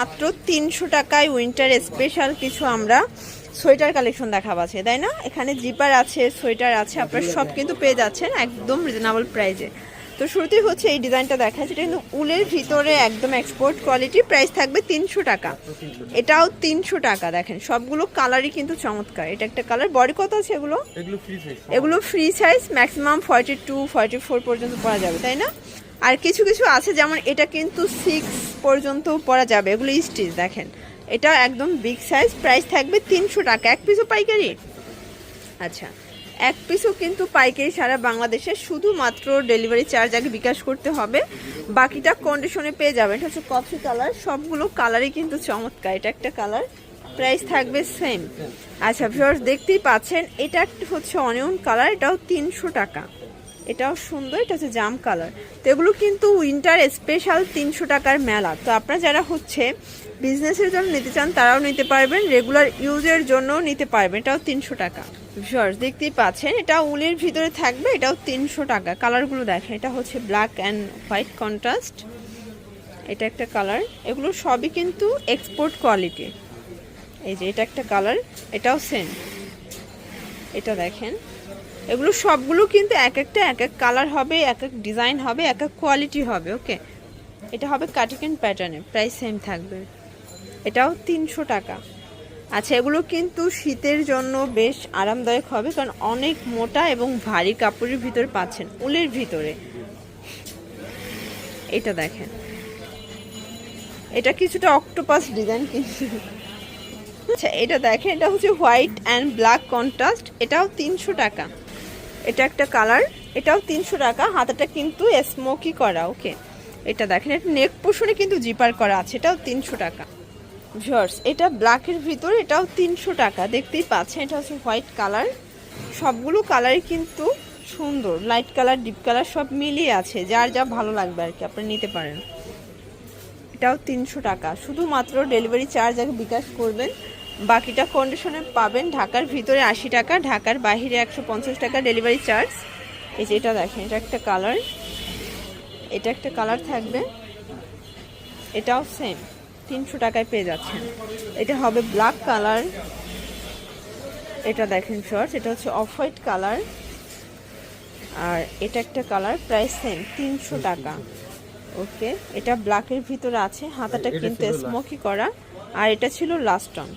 মাত্র তিনশো টাকায় উইন্টার স্পেশাল কিছু আমরা সোয়েটার কালেকশন দেখাবো আছে তাই না? এখানে জিপার আছে সোয়েটার আছে আপনারা সব কিন্তু পেয়ে যাচ্ছেন একদম রিজনেবল প্রাইসে তো শুরুতেই হচ্ছে এই ডিজাইনটা দেখা যেটা কিন্তু উলের ভিতরে একদম এক্সপোর্ট কোয়ালিটি প্রাইস থাকবে তিনশো টাকা। এটাও তিনশো টাকা দেখেন সবগুলো কালারই কিন্তু চমৎকার। এটা একটা কালার বডি কত আছে এগুলো? এগুলো free size maximum forty two forty four পর্যন্ত পাওয়া যাবে তাই না? আর কিছু কিছু আছে, যেমন এটা কিন্তু সিক্স পর্যন্ত পরা যাবে। এগুলো স্টিচ দেখেন। এটা একদম বিগ সাইজ প্রাইস থাকবে তিনশো টাকা। এক পিসও পাইকারি? আচ্ছা। এক পিসও কিন্তু পাইকারি সারা বাংলাদেশে। শুধুমাত্র ডেলিভারি চার্জ আগে বিকাশ করতে হবে। বাকিটা কন্ডিশনে পেয়ে যাবেন। এটা হচ্ছে কফি কালার সবগুলো কালারই কিন্তু চমৎকার। এটা একটা কালার প্রাইস থাকবে সেম আচ্ছা ভিউয়ার্স দেখতেই পাচ্ছেন, এটা হচ্ছে অনিয়ন কালার এটাও তিনশো টাকা। এটাও সুন্দর, এটা হচ্ছে জাম কালার। তো এগুলো কিন্তু উইন্টার স্পেশাল তিনশো টাকার মেলা। তো আপনারা যারা হচ্ছে বিজনেসের জন্য নিতে চান, তারাও নিতে পারবেন রেগুলার ইউজের জন্যও নিতে পারবেন। এটাও তিনশো টাকা। ভিউয়ার্স দেখতেই পাচ্ছেন, এটা উলের ভিতরে থাকবে, এটাও তিনশো টাকা। কালারগুলো দেখেন, এটা হচ্ছে ব্ল্যাক অ্যান্ড হোয়াইট কন্ট্রাস্ট এটা একটা কালার। এগুলো সবই কিন্তু এক্সপোর্ট কোয়ালিটি এই যে, এটা একটা কালার, এটাও সেম এটা দেখেন। এগুলো সবগুলো কিন্তু এক একটা, এক এক কালার হবে, এক এক ডিজাইন হবে, এক এক কোয়ালিটি হবে ওকে এটা হবে কাটিকেন প্যাটার্নে প্রাইস সেম থাকবে। এটাও তিনশো টাকা। আচ্ছা এগুলো কিন্তু শীতের জন্য বেশ আরামদায়ক হবে, কারণ অনেক মোটা এবং ভারী কাপড়ের ভিতরে পাচ্ছেন, উলের ভিতরে। এটা দেখেন। এটা কিছুটা অক্টোপাস ডিজাইন কিন্তু। আচ্ছা এটা দেখেন, এটা হচ্ছে হোয়াইট অ্যান্ড ব্ল্যাক কন্ট্রাস্ট এটাও তিনশো টাকা। এটা একটা কালার, এটাও তিনশো টাকা। হাতাটা কিন্তু স্মোকি করা ওকে এটা দেখেন, এটা নেক পোষণে কিন্তু জিপার করা আছে, এটাও তিনশো টাকা। ভিউয়ার্স এটা ব্ল্যাকের ভিতর, এটাও তিনশো টাকা। দেখতেই পাচ্ছেন, এটা হচ্ছে হোয়াইট কালার সবগুলো কালারই কিন্তু সুন্দর লাইট কালার ডিপ কালার সব মিলিয়ে আছে। যার যা ভালো লাগবে আর কি আপনি নিতে পারেন। এটাও তিনশো টাকা। শুধুমাত্র ডেলিভারি চার্জ আগে বিকাশ করবেন। বাকিটা কন্ডিশনে পাবেন। ঢাকার ভিতরে আশি টাকা ঢাকার বাইরে একশো পঞ্চাশ টাকা ডেলিভারি চার্জ এই যে এটা দেখেন এটা একটা কালার এটা একটা কালার থাকবে। এটাও সেম তিনশো টাকায় পেয়ে যাচ্ছেন। এটা হবে ব্ল্যাক কালার এটা দেখেন শর্টস এটা হচ্ছে অফ হোয়াইট কালার আর এটা একটা কালার প্রাইস সেম তিনশো টাকা। ওকে এটা ব্ল্যাকের ভিতরে আছে হাতাটা কিন্তু স্মোকি করা। আর এটা ছিল লাস্ট অন